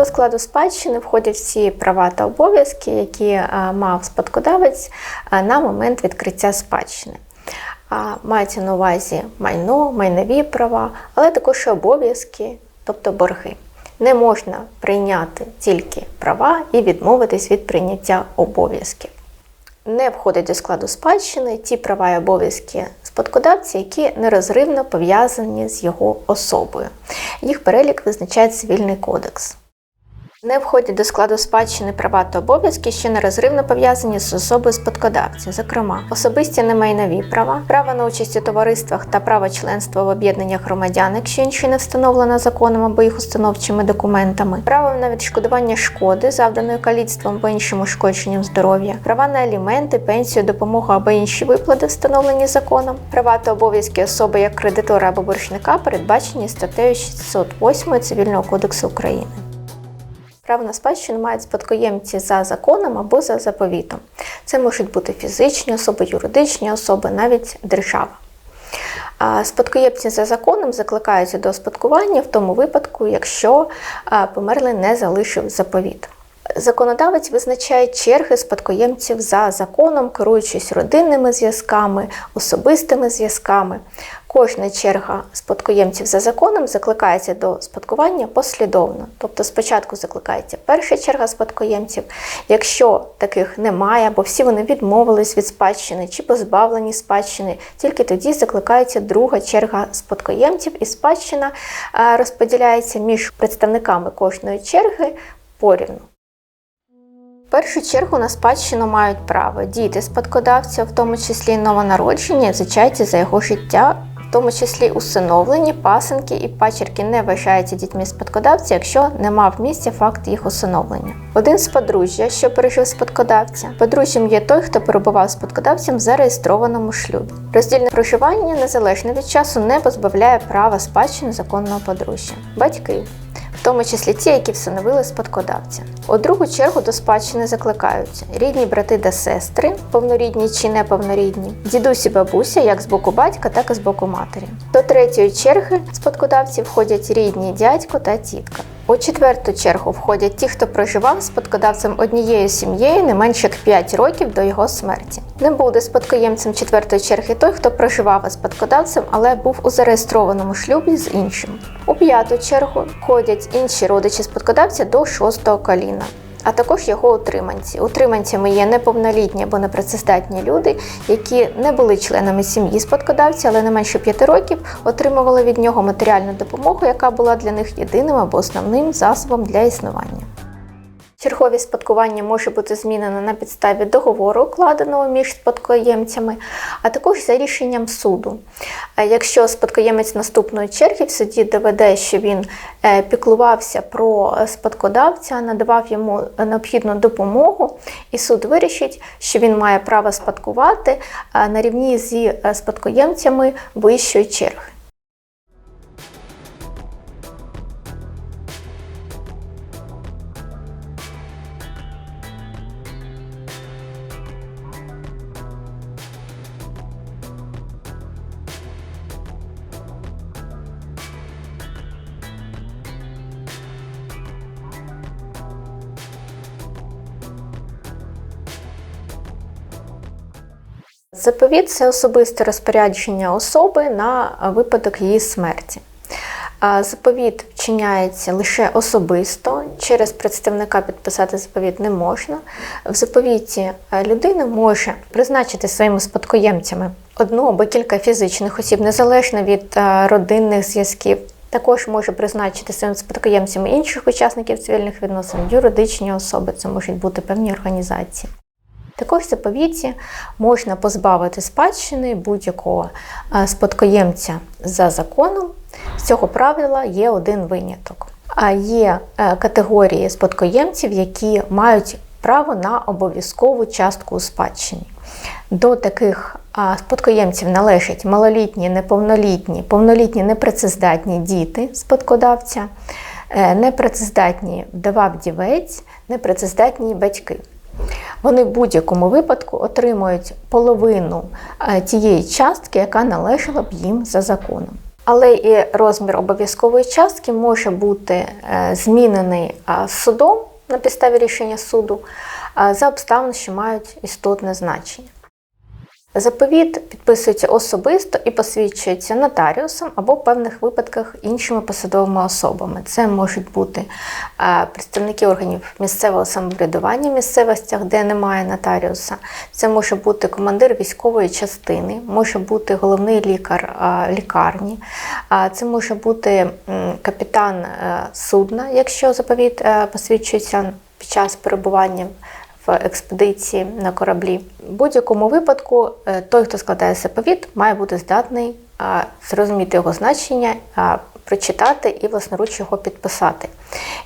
До складу спадщини входять всі права та обов'язки, які е, мав спадкодавець е, на момент відкриття спадщини. Мається на увазі майно, майнові права, але також обов'язки, тобто борги. Не можна прийняти тільки права і відмовитись від прийняття обов'язків. Не входять до складу спадщини ті права і обов'язки спадкодавця, які нерозривно пов'язані з його особою. Їх перелік визначає цивільний кодекс. Не входять до складу спадщини права та обов'язки, що нерозривно пов'язані з особою спадкодавця, зокрема, особисті немайнові права, право на участь у товариствах та право членства в об'єднаннях громадян, якщо інше не встановлено законом або їх установчими документами, право на відшкодування шкоди, завданої каліцтвом або іншим ушкодженням здоров'я, права на аліменти, пенсію, допомогу або інші виплати, встановлені законом, права та обов'язки особи як кредитора або боржника передбачені статтею 608 Цивільного кодексу України. Право на спадщину мають спадкоємці за законом або за заповітом. Це можуть бути фізичні особи, юридичні особи, навіть держава. Спадкоємці за законом закликаються до спадкування в тому випадку, якщо померлий не залишив заповіт. Законодавець визначає черги спадкоємців за законом, керуючись родинними зв'язками, особистими зв'язками. Кожна черга спадкоємців за законом закликається до спадкування послідовно. Тобто спочатку закликається перша черга спадкоємців. Якщо таких немає, або всі вони відмовились від спадщини чи позбавлені спадщини, тільки тоді закликається друга черга спадкоємців, і спадщина е, розподіляється між представниками кожної черги порівну. В першу чергу на спадщину мають право діти спадкодавця, в тому числі новонароджені, зачаті за його життя, в тому числі усиновлені, пасенки і пачерки не вважаються дітьми спадкодавця, якщо не мав місця факт їх усиновлення. Один з подружжя, що пережив спадкодавця, подружжям є той, хто перебував спадкодавцем в зареєстрованому шлюбі. Роздільне проживання незалежно від часу не позбавляє права спадщини законного подружжя. Батьки тому числі ті, які всиновили спадкодавця. У другу чергу до спадщини закликаються рідні брати та сестри, повнорідні чи неповнорідні, дідусі, бабуся, як з боку батька, так і з боку матері. До третьої черги спадкодавці входять рідні дядько та тітка. У четверту чергу входять ті, хто проживав спадкодавцем однією сім'єю не менше як 5 років до його смерті. Не буде спадкоємцем четвертої черги той, хто проживав спадкодавцем, але був у зареєстрованому шлюбі з іншим. У п'яту чергу входять інші родичі спадкодавця до шостого коліна. А також його утриманці. Утриманцями є неповнолітні або непрацездатні люди, які не були членами сім'ї спадкодавця, але не менше п'яти років отримували від нього матеріальну допомогу, яка була для них єдиним або основним засобом для існування. Черговість спадкування може бути змінена на підставі договору, укладеного між спадкоємцями, а також за рішенням суду. Е, Якщо спадкоємець наступної черги в суді доведе, що він е, піклувався про спадкодавця, надавав йому необхідну допомогу, і суд вирішить, що він має право спадкувати е, на рівні зі спадкоємцями вищої черги. Заповіт це особисте розпорядження особи на випадок її смерті. Заповіт вчиняється лише особисто, через представника підписати заповіт не можна. В заповіті е, людина може призначити своїми спадкоємцями одну або кілька фізичних осіб, незалежно від е, родинних зв'язків. Також може призначити своїми спадкоємцями інших учасників цивільних відносин, юридичні особи, це можуть бути певні організації. Також в заповіті можна позбавити спадщини будь-якого е, спадкоємця за законом. З цього правила є один виняток. А є е, категорії спадкоємців, які мають право на обов'язкову частку у спадщині. До таких спадкоємців належать малолітні, неповнолітні, повнолітні непрацездатні діти спадкодавця, е, непрацездатні вдова-вдівець, непрацездатні батьки. Вони в будь-якому випадку отримують половину е, тієї частки, яка належала б їм за законом. Але і розмір обов'язкової частки може бути е, змінений судом на підставі рішення суду за обставин, що мають істотне значення. Заповіт підписується особисто і посвідчується нотаріусом або в певних випадках іншими посадовими особами. Це можуть бути е, представники органів місцевого самоврядування в місцевостях, де немає нотаріуса. Це може бути командир військової частини, може бути головний лікар е, лікарні, це може бути капітан е, судна, якщо заповіт посвідчується під час перебування експедиції на кораблі. В будь-якому випадку е, той, хто складає заповіт, має бути здатний зрозуміти його значення, прочитати і власноруч його підписати.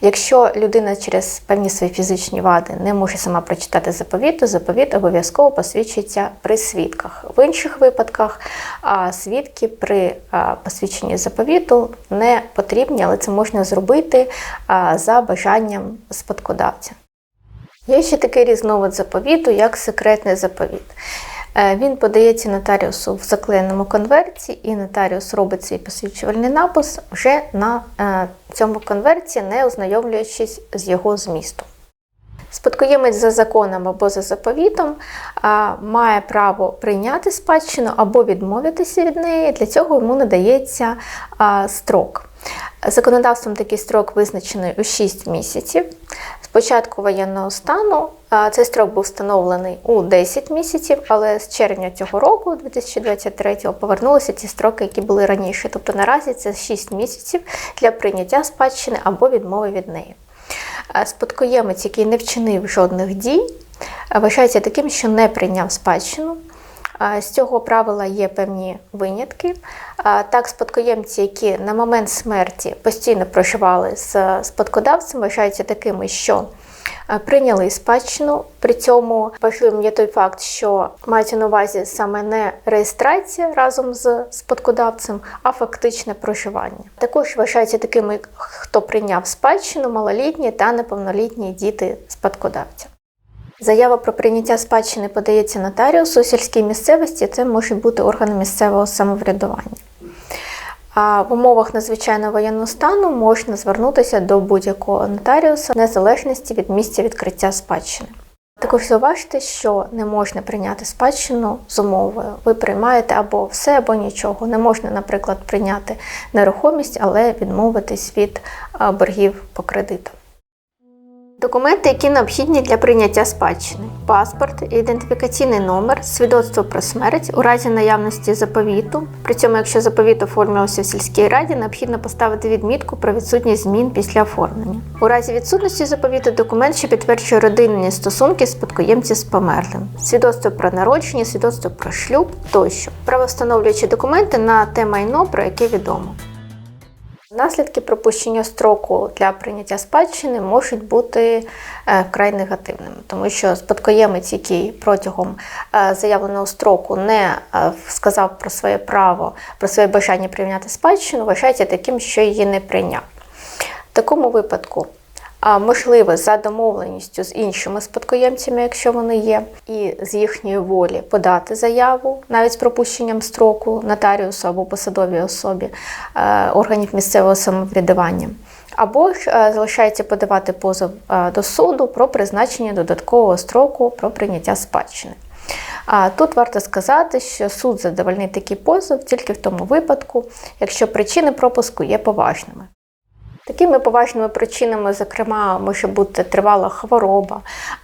Якщо людина через певні свої фізичні вади не може сама прочитати заповіт, то заповіт обов'язково посвідчується при свідках. В інших випадках свідки при посвідченні заповіту не потрібні, але це можна зробити за бажанням спадкодавця. Є ще такий різновид заповіту, як секретний заповіт. Е, Він подається нотаріусу в заклеєному конверті, і нотаріус робить свій посвідчувальний напис вже на е, цьому конверті, не ознайомлюючись з його змістом. Спадкоємець за законом або за заповітом має право прийняти спадщину або відмовитися від неї. Для цього йому надається строк. Законодавством такий строк визначений у 6 місяців. З початку воєнного стану цей строк був встановлений у 10 місяців, але з червня цього року, 2023-го, повернулися ті строки, які були раніше. Тобто наразі це 6 місяців для прийняття спадщини або відмови від неї. Спадкоємець, який не вчинив жодних дій, вважається таким, що не прийняв спадщину. З цього правила є певні винятки. Так, спадкоємці, які на момент смерті постійно проживали з спадкодавцем, вважаються такими, що прийняли спадщину. При цьому важливим є той факт, що мається на увазі саме не реєстрація разом з спадкодавцем, а фактичне проживання. Також вважаються такими, хто прийняв спадщину, малолітні та неповнолітні діти спадкодавця. Заява про прийняття спадщини подається нотаріусу у сільській місцевості, це можуть бути органи місцевого самоврядування. А в умовах надзвичайного воєнного стану можна звернутися до будь-якого нотаріуса в незалежності від місця відкриття спадщини. Також зауважте, що не можна прийняти спадщину з умовою. Ви приймаєте або все, або нічого. Не можна, наприклад, прийняти нерухомість, але відмовитись від боргів по кредитам. Документи, які необхідні для прийняття спадщини: паспорт, ідентифікаційний номер, свідоцтво про смерть у разі наявності заповіту. При цьому, якщо заповіт оформлювався в сільській раді, необхідно поставити відмітку про відсутність змін після оформлення. У разі відсутності заповіту документ, що підтверджує родинні стосунки спадкоємців з померлим, свідоцтво про народження, свідоцтво про шлюб тощо, правовстановлюючі документи на те майно, про яке відомо. Наслідки пропущення строку для прийняття спадщини можуть бути е, вкрай негативними, тому що спадкоємець, який протягом е, заявленого строку не е, сказав про своє право, про своє бажання прийняти спадщину, вважається таким, що її не прийняв. В такому випадку можливо за домовленістю з іншими спадкоємцями, якщо вони є, і з їхньої волі подати заяву навіть з пропущенням строку нотаріусу або посадовій особі е, органів місцевого самоврядування. Або ж е, залишається подавати позов е, до суду про призначення додаткового строку про прийняття спадщини. А тут варто сказати, що суд задовольнить такий позов тільки в тому випадку, якщо причини пропуску є поважними. Такими поважними причинами, зокрема, може бути тривала хвороба,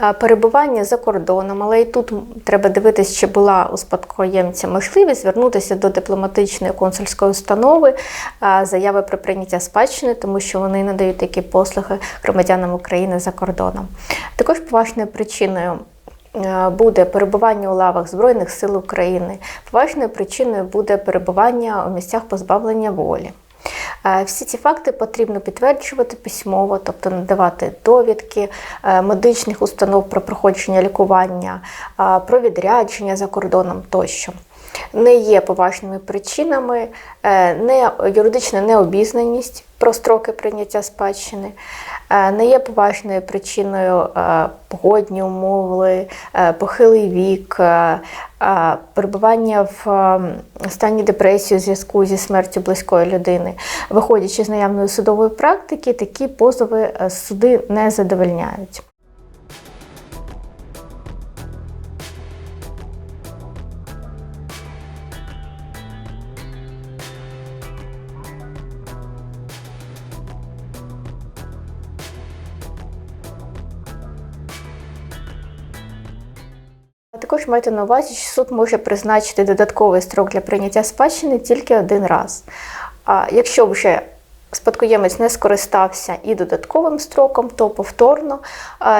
е, перебування за кордоном, але і тут треба дивитися, чи була у спадкоємця можливість звернутися до дипломатичної консульської установи е, заяви про прийняття спадщини, тому що вони надають такі послуги громадянам України за кордоном. Також поважною причиною. е, Буде перебування у лавах Збройних сил України. Поважною причиною буде перебування у місцях позбавлення волі. Е, Всі ці факти потрібно підтверджувати письмово, тобто надавати довідки е, медичних установ про проходження лікування, е, про відрядження за кордоном тощо. Не є поважними причинами, не юридична необізнаність про строки прийняття спадщини, не є поважною причиною е, погодні умови, е, похилий вік, е, перебування в стані депресії у зв'язку зі смертю близької людини. Виходячи з наявної судової практики, такі позови е, суди не задовольняють. Також майте на увазі, що суд може призначити додатковий строк для прийняття спадщини тільки один раз. А якщо вже спадкоємець не скористався і додатковим строком, то повторно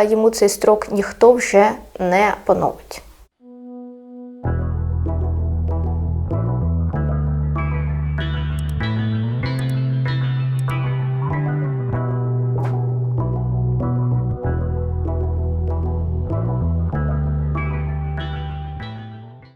йому цей строк ніхто вже не поновить.